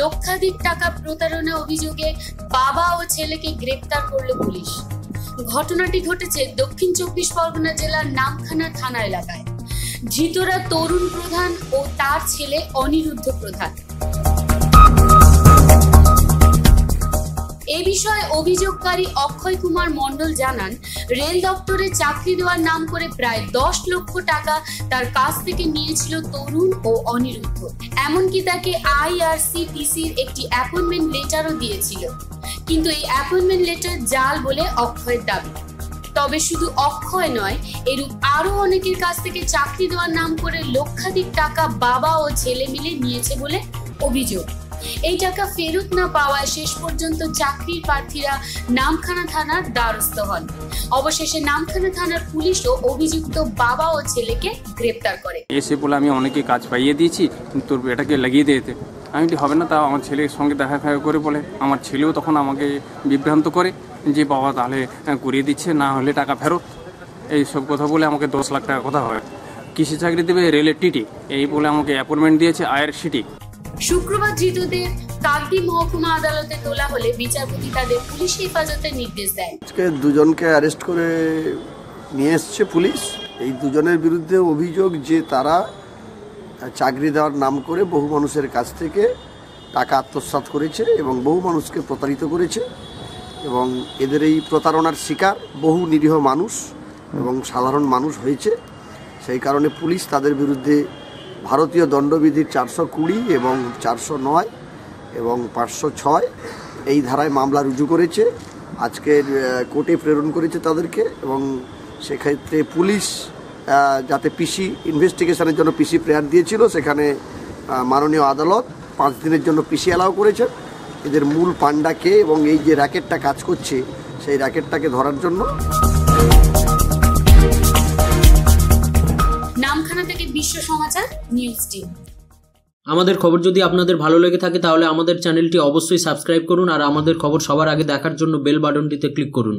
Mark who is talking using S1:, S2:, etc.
S1: লক্ষাধিক টাকা প্রতারণা অভিযোগে বাবা ও ছেলেকে গ্রেপ্তার করল পুলিশ। ঘটনাটি ঘটেছে দক্ষিণ চব্বিশ পরগনা জেলার নামখানা থানা এলাকায়। ধৃতরা তরুণ প্রধান ও তার ছেলে অনিরুদ্ধ প্রধান। বিষয়ে অভিযোগকারী অক্ষয় কুমার মণ্ডল জানান, রেল দপ্তরে চাকরি দেওয়ার নাম করে প্রায় দশ লক্ষ টাকা তার কাছ থেকে নিয়েছিল তরুণ ও অনিরুদ্ধ। এমনকি তাকে আইআরসিটিসির একটি অ্যাপয়েন্টমেন্ট লেটারও দিয়েছিল। কিন্তু এই অ্যাপয়েন্টমেন্ট লেটার জাল বলে অক্ষয়ের দাবি। তবে শুধু অক্ষয় নয়, এরূপ আরও অনেকের কাছ থেকে চাকরি দেওয়ার নাম করে লক্ষাধিক টাকা বাবা ও ছেলে মিলে নিয়েছে বলে অভিযোগ। এই টাকা ফেরত না পাওয়ায় শেষ পর্যন্ত চাকরির প্রার্থীরা নামখানা থানার দ্বারস্থ হন। অবশেষে নামখানা থানার পুলিশও অভিযুক্ত বাবা ও ছেলেকে গ্রেপ্তার করে।
S2: এসে বলে আমি অনেকে কাজ পাইয়ে দিয়েছি তোর এটাকে লাগিয়ে দিয়েতে আমি হবে না তা, আমার ছেলের সঙ্গে দেখা ফেখা করে বলে। আমার ছেলেও তখন আমাকে বিভ্রান্ত করে যে, বাবা, তাহলে করিয়ে দিচ্ছে, না হলে টাকা ফেরত। এই সব কথা বলে আমাকে দশ লাখ টাকা কথা হয়। কৃষি চাকরি দেবে? রেলের টিটি। এই বলে আমাকে অ্যাপয়েন্টমেন্ট দিয়েছে আয়ের সিটি
S1: শুক্রবার ধৃতদের কাকদি মহকুমা আদালতে তোলা হলে বিচারপতি তাদের পুলিশ হেফাজতের নির্দেশ দেন।
S3: আজকে দুজনকে অ্যারেস্ট করে নিয়ে এসছে পুলিশ। এই দুজনের বিরুদ্ধে অভিযোগ যে তারা চাকরি দেওয়ার নাম করে বহু মানুষের কাছ থেকে টাকা আত্মসাৎ করেছে এবং বহু মানুষকে প্রতারিত করেছে এবং এদের এই প্রতারণার শিকার বহু নিরীহ মানুষ এবং সাধারণ মানুষ হয়েছে। সেই কারণে পুলিশ তাদের বিরুদ্ধে ভারতীয় দণ্ডবিধির চারশো কুড়ি এবং চারশো নয় এবং পাঁচশো ছয় এই ধারায় মামলা রুজু করেছে। আজকের আহ, কোর্টে প্রেরণ করেছে তাদেরকে এবং সেক্ষেত্রে পুলিশ যাতে পিসি ইনভেস্টিগেশনের জন্য পিসি প্রেয়ার দিয়েছিল সেখানে মাননীয় আদালত পাঁচ দিনের জন্য পিসি অ্যালাউ করেছেন। এদের মূল পান্ডাকে এবং এই যে র্যাকেটটা কাজ করছে সেই র্যাকেটটাকে ধরার জন্য।
S1: নামখানা থেকে বিশ্ব সমাচার নিউজ টিম
S4: আমাদের খবর যদি আপনাদের ভালো লেগে থাকে তাহলে আমাদের চ্যানেলটি অবশ্যই সাবস্ক্রাইব করুন আর আমাদের খবর সবার আগে দেখার জন্য বেল বাটনটিতে ক্লিক করুন।